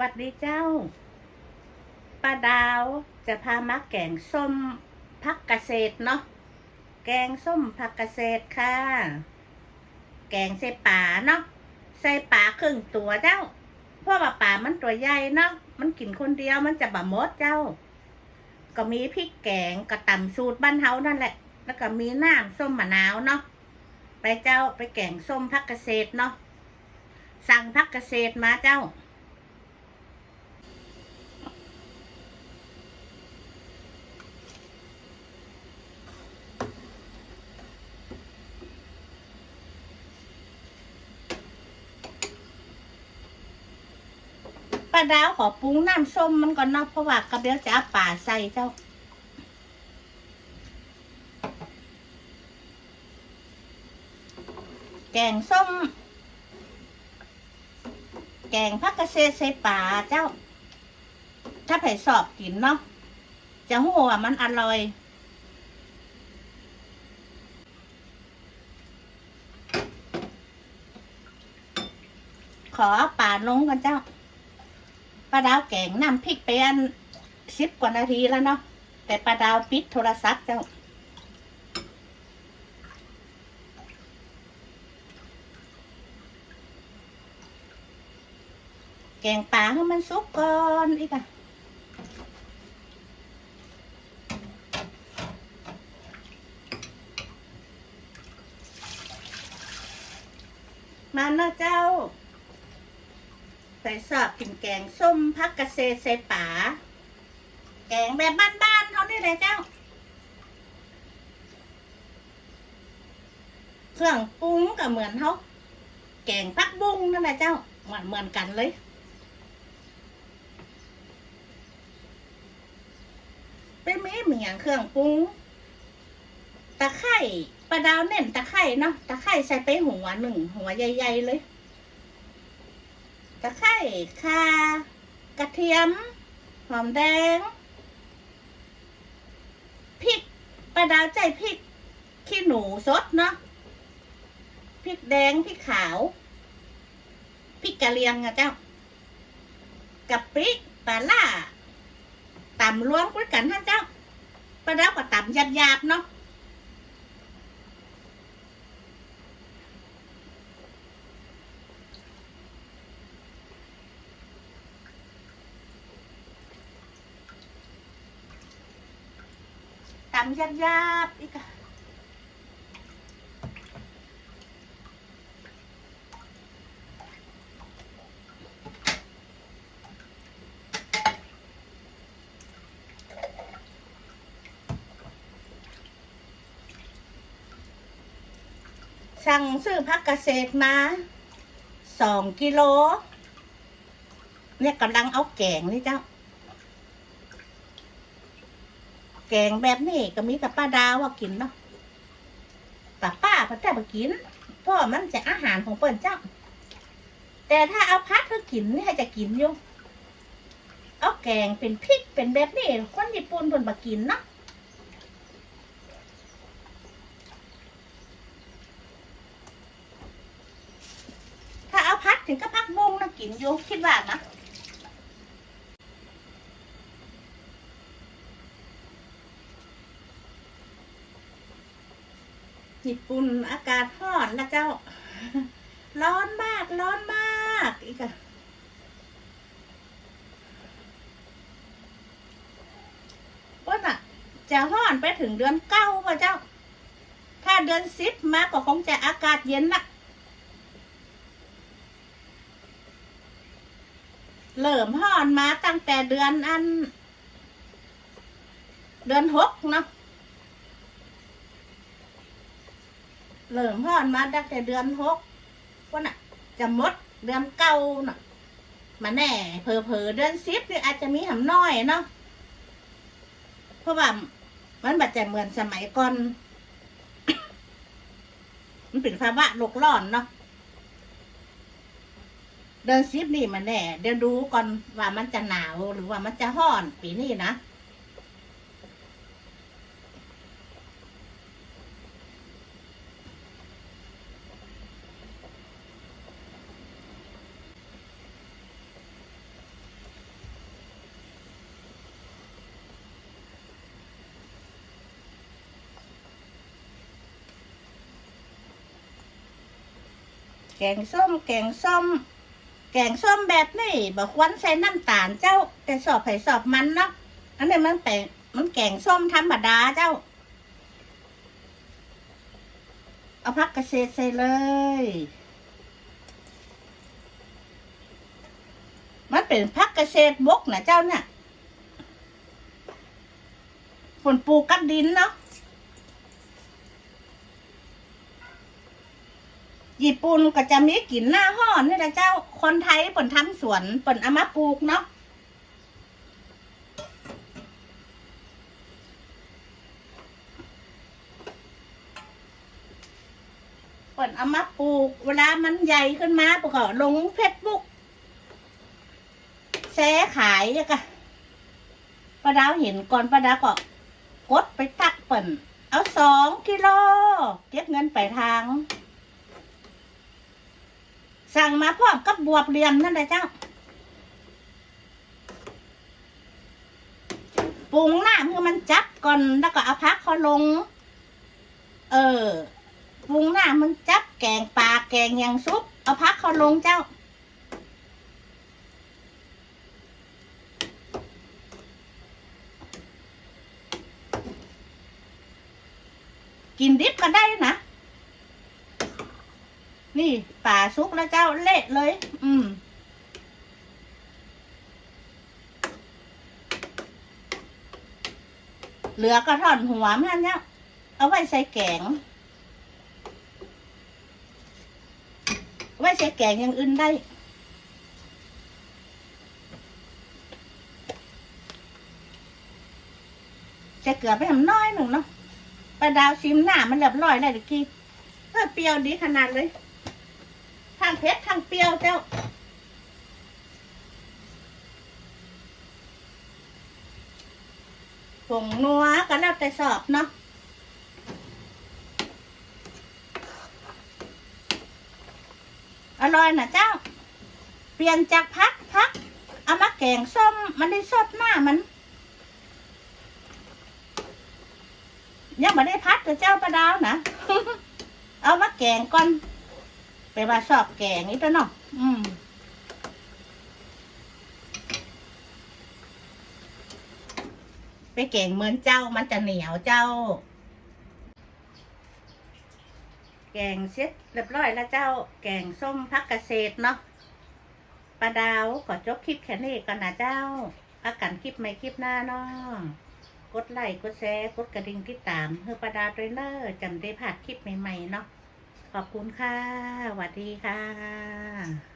วัสดีเจ้าป้าดาวจะพามาแกงส้มพักเกษตรเนาะ แกงส้มผักเกษตรค่ะ แกงใส่ป่าเนาะ ใส่ป่าครึ่งตัวเจ้า เพราะว่าป่ามันตัวใหญ่เนาะ มันกินคนเดียวมันจะบะมดเจ้า ก็มีพริกแกงกระตำสูตรบ้านเฮานั่นแหละ แล้วก็มีน้ำส้มมะนาวเนาะ ไปเจ้าไปแกงส้มพักเกษตรเนาะ สั่งพักเกษตรมาเจ้า ป้าดาวขอปรุงน้ำส้มมันก่อนเนาะเพราะว่ากระเบียวจะเอาป่าใส่เจ้า แกงส้ม แกงผักกระเซใส่ป่าเจ้า ถ้าไผ่สอบกินเนาะจะหัวมันอร่อยขอป่าลงกันเจ้า ป้าดาวแกงน้ำพริกไปอันสิบกว่านาทีแล้วเนาะแต่ป้าดาวปิดโทรศัพท์เจ้าแกงปลาให้มันสุกก่อนอีกอะมาเนาะเจ้า ใส่สอบกินแกงส้มพักกระเซใส่ป่าแกงแบบบ้านๆเขานี่เลยเจ้า เครื่องปรุงก็เหมือนเขาแกงพักบุ้งนั่นแหละเจ้าเหมือนเหมือนกันเลยเป็นมีเหมียงเครื่องปรุงตะไคร่ปลาดาวเน่นตะไคร่เนาะตะไคร่ใส่ไปหัวหนึ่งหัวใหญ่ๆเลย ตะไคร่ข่ากระเทียม หอมแดง พริกปลาดาวใจพริก ขี้หนูสดเนาะ พริกแดง พริกขาว พริกกะเหรียงอะเจ้ากับพริกปลาล่าตำรวมกันกันท่านเจ้าปลาดาวก็ตำหยาบๆเนาะ ตำหยาบๆอีกอะสั่งซื้อพักเกษตรมาสองกิโล เนี่ยกำลังเอาแกงนี่เจ้า แกงแบบนี้ก็มีกับป้าดาวว่ากินเนาะแต่ป้าเพิ่นแต่บ่กินเพราะมันจะอาหารของเปิ้นเจ้าแต่ถ้าเอาพัดเพื่อกินนี่ให้จะกินอยู่เอาแกงเป็นพริกเป็นแบบนี้คนญี่ปุ่นเพิ่นบ่กินเนาะถ้าเอาพัดถึงก็พักบุ้งนะกินอยู่คิดว่านะ ญี่ปุ่นอากาศร้อนนะเจ้า ร้อนมากร้อนมากอีกอะว่าน่ะ จะร้อนไปถึงเดือนเก้าป่ะเจ้า ถ้าเดือนสิบมากก็คงจะอากาศเย็นละเริ่มร้อนมาตั้งแต่เดือนอัน เดือนหกเนาะ เริ่มฮ้อนมาตั้งแต่เดือนหกว่าน่ะจะมดเดือนเก้าน่ะ มาแน่เพอเพอเดือนสิบนี่อาจจะมีหำน้อยเนาะเพราะว่ามันบัดจะเหมือนสมัยก่อน มันเป็นภาวะโลกร้อนเนาะเดือนสิบนี่มาแน่ เดี๋ยวดูก่อนว่ามันจะหนาวหรือว่ามันจะร้อนปีนี้นะ แกงส้ม แกงส้ม แกงส้มแบบนี้บอกควรใส่น้ำตาลเจ้า แต่สอบไผ่สอบมันเนาะอันนี้มันแปลงมันแกงส้มธรรมดาเจ้า เอาพักเกษตรใส่เลย มันเป็นพักเกษตรบกนะเจ้าเนี่ยฝนปูกกับดินเนาะ ญี่ปุ่นก็จะมีกลิ่นหน้าห้อนนี่แหละเจ้าคนไทยเปิ่นทำสวนเปิ่นเอามาปลูกเนาะเปิ่นเอามาปลูก เวลามันใหญ่ขึ้นมาปก็ลงเฟซบุ๊กแซ่ขายอะกะป้าดาวเห็นก่อนป้าดาวก็กดไปตักเปิ่นเอาสองกิโลเก็บเงินไปทาง สั่งมาพร้อมกับบวบเรียมนั่นแหละเจ้าปรุงหน้าเพื่อมันจับก่อนแล้วก็เอาพักเขาลง เออปรุงหน้ามันจับแกงปลาแกงยังซุปเอาพักเขาลงเจ้ากินดิบก็ได้นะ นี่ป่าซุกแล้วเจ้าเละเลย อืมเหลือก็ท่อนหัวมันเนี่ยเอาไว้ใส่แกง ไว้ใส่แกงอย่างอื่นได้ จะเกลือไปทำน้อยหนึ่งเนาะปลาดาวชิมหน้ามันเรียบร้อยแล้วตะกี้เปรี้ยวดีขนาดเลย งเผ็ดทางเปรี้ยวเจ้าผงนัวก็แล้วแต่สอบเนาะอร่อยนะเจ้า เปลี่ยนจากพักพักเอามาแกงส้มมันได้สดหน้ามัน ยังไม่ได้พัดกับเจ้าปลาดาวนะ เอามาแกงก่อน ไปว่าชอบแกงนี่ตัวเนาะอืมไปแกงเหมือนเจ้ามันจะเหนียวเจ้า แกงเสร็จเรียบร้อยแล้วเจ้า แกงส้มพักเกษตรเนาะปลาดาวขอจบคลิปแค่นี้ก่อนนะเจ้าอากันคลิปใหม่คลิปหน้าเนาะกดไลค์กดแชร์กดกระดิ่งติดตามเพื่อปลาดาวด้วยเนอร์จำได้ผ่านคลิปใหม่ๆเนาะ ขอบคุณค่ะสวัสดีค่ะ